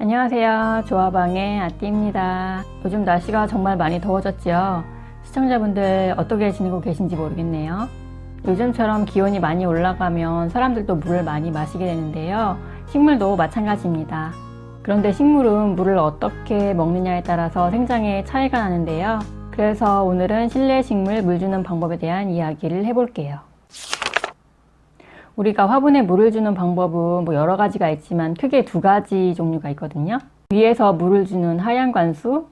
안녕하세요. 조화방의 아띠입니다. 요즘 날씨가 정말 많이 더워졌지요. 시청자분들 어떻게 지내고 계신지 모르겠네요. 요즘처럼 기온이 많이 올라가면 사람들도 물을 많이 마시게 되는데요. 식물도 마찬가지입니다. 그런데 식물은 물을 어떻게 먹느냐에 따라서 생장에 차이가 나는데요. 그래서 오늘은 실내 식물 물 주는 방법에 대한 이야기를 해볼게요. 우리가 화분에 물을 주는 방법은 뭐 여러 가지가 있지만 크게 두 가지 종류가 있거든요. 위에서 물을 주는 하얀 관수,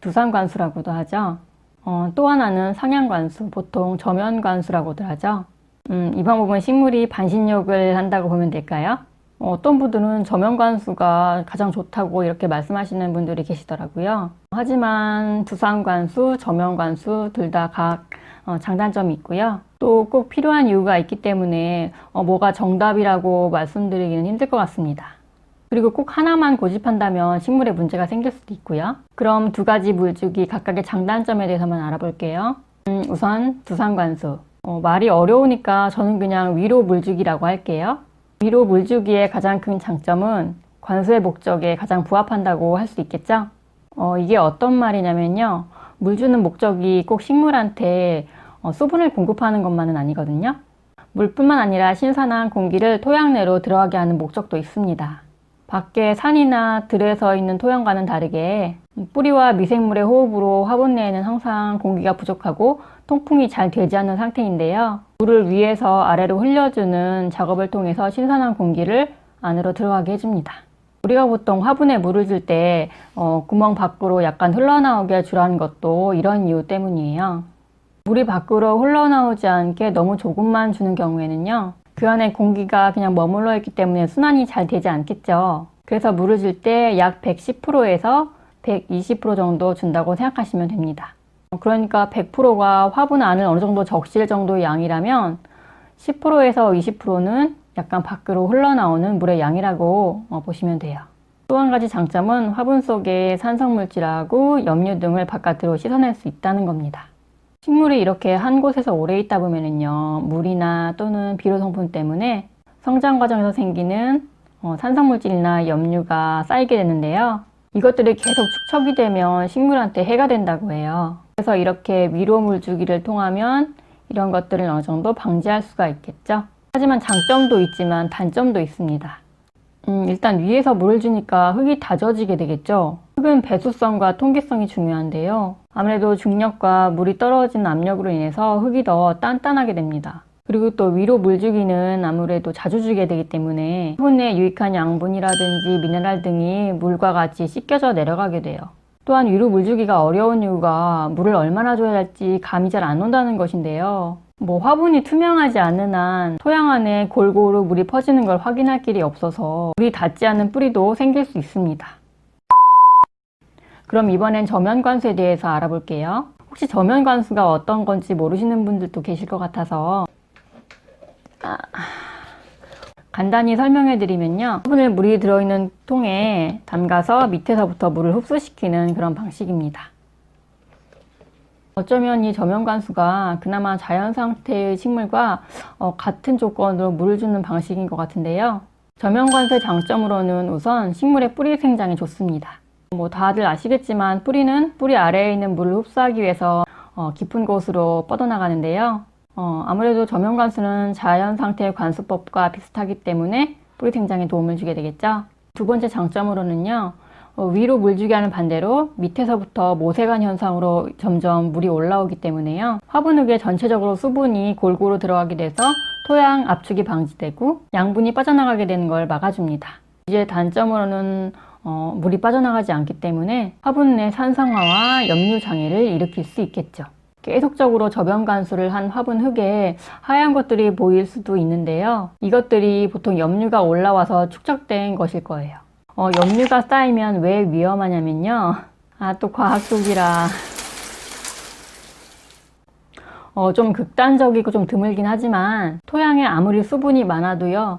두상 관수라고도 하죠. 어, 또 하나는 상향 관수, 보통 저면 관수라고도 하죠. 음, 이 방법은 식물이 반신욕을 한다고 보면 될까요? 어, 어떤 분들은 저면 관수가 가장 좋다고 이렇게 말씀하시는 분들이 계시더라고요. 하지만 두상 관수, 저면 관수 둘 다각 어, 장단점이 있고요. 또 꼭 필요한 이유가 있기 때문에 어, 뭐가 정답이라고 말씀드리기는 힘들 것 같습니다. 그리고 꼭 하나만 고집한다면 식물에 문제가 생길 수도 있고요. 그럼 두 가지 물주기 각각의 장단점에 대해서만 알아볼게요. 음, 우선 두상관수. 어, 말이 어려우니까 저는 그냥 위로 물주기라고 할게요. 위로 물 주기의 가장 큰 장점은 관수의 목적에 가장 부합한다고 할 수 있겠죠? 어, 이게 어떤 말이냐면요. 물 주는 목적이 꼭 식물한테 어, 수분을 공급하는 것만은 아니거든요. 물뿐만 아니라 신선한 공기를 토양 내로 들어가게 하는 목적도 있습니다. 밖에 산이나 들에서 있는 토양과는 다르게 뿌리와 미생물의 호흡으로 화분 내에는 항상 공기가 부족하고 통풍이 잘 되지 않는 상태인데요. 물을 위에서 아래로 흘려주는 작업을 통해서 신선한 공기를 안으로 들어가게 해줍니다. 우리가 보통 화분에 물을 줄때 어, 구멍 밖으로 약간 흘러나오게 주라는 것도 이런 이유 때문이에요. 물이 밖으로 흘러나오지 않게 너무 조금만 주는 경우에는요. 그 안에 공기가 그냥 머물러 있기 때문에 순환이 잘 되지 않겠죠. 그래서 물을 줄 때 약 110%에서 120% 정도 준다고 생각하시면 됩니다. 그러니까 100%가 화분 안을 어느 정도 적실 정도의 양이라면 10%에서 20%는 약간 밖으로 흘러나오는 물의 양이라고 어, 보시면 돼요. 또 한 가지 장점은 화분 속에 산성물질하고 염류 등을 바깥으로 씻어낼 수 있다는 겁니다. 식물이 이렇게 한 곳에서 오래 있다 보면은요, 물이나 또는 비료 성분 때문에 성장 과정에서 생기는 어, 산성물질이나 염류가 쌓이게 되는데요. 이것들이 계속 축적이 되면 식물한테 해가 된다고 해요. 그래서 이렇게 위로 물 주기를 통하면 이런 것들을 어느 정도 방지할 수가 있겠죠. 하지만 장점도 있지만 단점도 있습니다. 음, 일단 위에서 물을 주니까 흙이 다져지게 되겠죠. 흙은 배수성과 통기성이 중요한데요. 아무래도 중력과 물이 떨어지는 압력으로 인해서 흙이 더 단단하게 됩니다. 그리고 또 위로 물 주기는 아무래도 자주 주게 되기 때문에 내에 유익한 양분이라든지 미네랄 등이 물과 같이 씻겨져 내려가게 돼요. 또한 위로 물 주기가 어려운 이유가 물을 얼마나 줘야 할지 감이 잘 안 온다는 것인데요. 뭐 화분이 투명하지 않은 한 토양 안에 골고루 물이 퍼지는 걸 확인할 길이 없어서 물이 닿지 않는 뿌리도 생길 수 있습니다. 그럼 이번엔 저면 관수에 대해서 알아볼게요. 혹시 저면 관수가 어떤 건지 모르시는 분들도 계실 것 같아서 아, 간단히 설명해 드리면요. 화분을 물이 들어있는 통에 담가서 밑에서부터 물을 흡수시키는 그런 방식입니다. 어쩌면 이 저면 관수가 그나마 자연 상태의 식물과 어, 같은 조건으로 물을 주는 방식인 것 같은데요. 저면 관수의 장점으로는 우선 식물의 뿌리 생장에 좋습니다. 뭐 다들 아시겠지만 뿌리는 뿌리 아래에 있는 물을 흡수하기 위해서 어, 깊은 곳으로 뻗어나가는데요. 어, 아무래도 저면 관수는 자연 상태의 관수법과 비슷하기 때문에 뿌리 생장에 도움을 주게 되겠죠. 두 번째 장점으로는요. 어, 위로 물주기 하는 반대로 밑에서부터 모세관 현상으로 점점 물이 올라오기 때문에요. 화분흙에 전체적으로 수분이 골고루 들어가게 돼서 토양 압축이 방지되고 양분이 빠져나가게 되는 걸 막아줍니다. 이제 단점으로는 어, 물이 빠져나가지 않기 때문에 화분 내 산성화와 염류 장애를 일으킬 수 있겠죠. 계속적으로 저변 관수를 한 화분 흙에 하얀 것들이 보일 수도 있는데요. 이것들이 보통 염류가 올라와서 축적된 것일 거예요. 어, 염류가 쌓이면 왜 위험하냐면요. 아, 또 과학 속이라. 어, 좀 극단적이고 좀 드물긴 하지만 토양에 아무리 수분이 많아도요.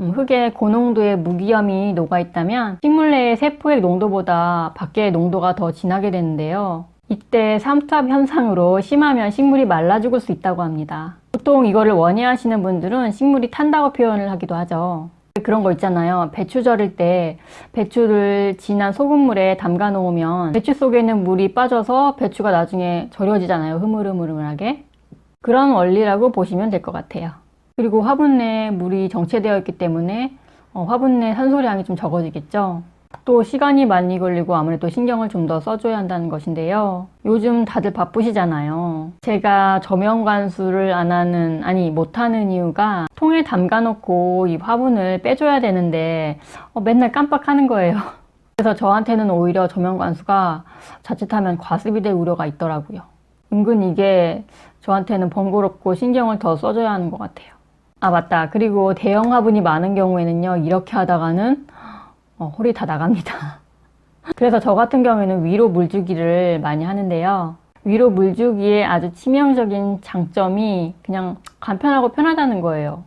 음, 흙에 고농도의 무기염이 녹아 있다면 식물 내의 세포의 농도보다 밖의 농도가 더 진하게 되는데요. 이때 삼투압 현상으로 심하면 식물이 말라 죽을 수 있다고 합니다. 보통 이거를 원해 하시는 분들은 식물이 탄다고 표현을 하기도 하죠. 그런 거 있잖아요. 배추 절일 때 배추를 진한 소금물에 담가 놓으면 배추 속에 있는 물이 빠져서 배추가 나중에 절여지잖아요. 흐물흐물흐물하게. 그런 원리라고 보시면 될 것 같아요. 그리고 화분 내에 물이 정체되어 있기 때문에 어, 화분 내 산소량이 좀 적어지겠죠. 또 시간이 많이 걸리고 아무래도 신경을 좀 더 써줘야 한다는 것인데요. 요즘 다들 바쁘시잖아요. 제가 저명 관수를 안 하는, 아니, 못하는 이유가 통에 담가 놓고 이 화분을 빼줘야 되는데 어, 맨날 깜빡하는 거예요. 그래서 저한테는 오히려 저명 관수가 자칫하면 과습이 될 우려가 있더라고요. 은근 이게 저한테는 번거롭고 신경을 더 써줘야 하는 것 같아요. 아, 맞다. 그리고 대형 화분이 많은 경우에는요, 이렇게 하다가는 어, 홀이 다 나갑니다. 그래서 저 같은 경우에는 위로 물주기를 많이 하는데요. 위로 물주기의 아주 치명적인 장점이 그냥 간편하고 편하다는 거예요.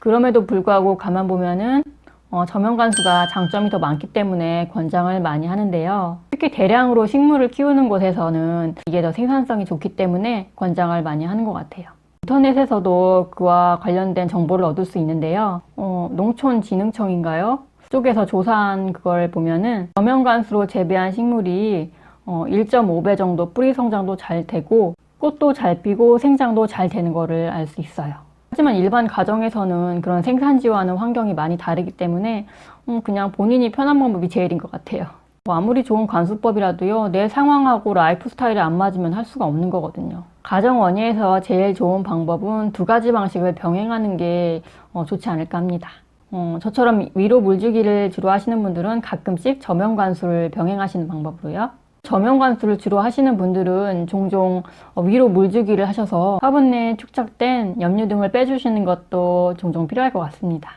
그럼에도 불구하고 가만 보면은 어, 저면관수가 장점이 더 많기 때문에 권장을 많이 하는데요. 특히 대량으로 식물을 키우는 곳에서는 이게 더 생산성이 좋기 때문에 권장을 많이 하는 것 같아요. 인터넷에서도 그와 관련된 정보를 얻을 수 있는데요. 어, 농촌진흥청인가요? 쪽에서 조사한 그걸 보면은 저면관수로 재배한 식물이 어, 1.5배 정도 뿌리 성장도 잘 되고 꽃도 잘 피고 생장도 잘 되는 거를 알 수 있어요. 하지만 일반 가정에서는 그런 생산지와는 환경이 많이 다르기 때문에 음, 그냥 본인이 편한 방법이 제일인 것 같아요. 뭐 아무리 좋은 관수법이라도요, 내 상황하고 라이프 스타일이 안 맞으면 할 수가 없는 거거든요. 가정 원예에서 제일 좋은 방법은 두 가지 방식을 병행하는 게 어, 좋지 않을까 합니다. 어, 저처럼 위로 물주기를 주로 하시는 분들은 가끔씩 저면 관수를 병행하시는 방법으로요. 저면 관수를 주로 하시는 분들은 종종 어, 위로 물주기를 하셔서 화분 내에 축적된 염류 등을 빼주시는 것도 종종 필요할 것 같습니다.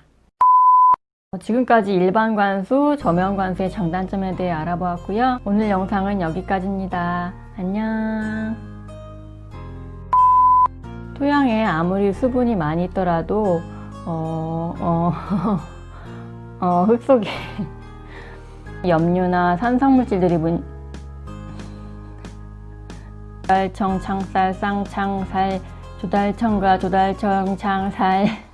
어, 지금까지 일반 관수, 저면 관수의 장단점에 대해 알아보았고요. 오늘 영상은 여기까지입니다. 안녕. 토양에 아무리 수분이 많이 있더라도 어, 어, 어, 흙 속에. 염류나 산성물질들이 문... 조달청, 창살, 쌍창살, 조달청과 조달청, 창살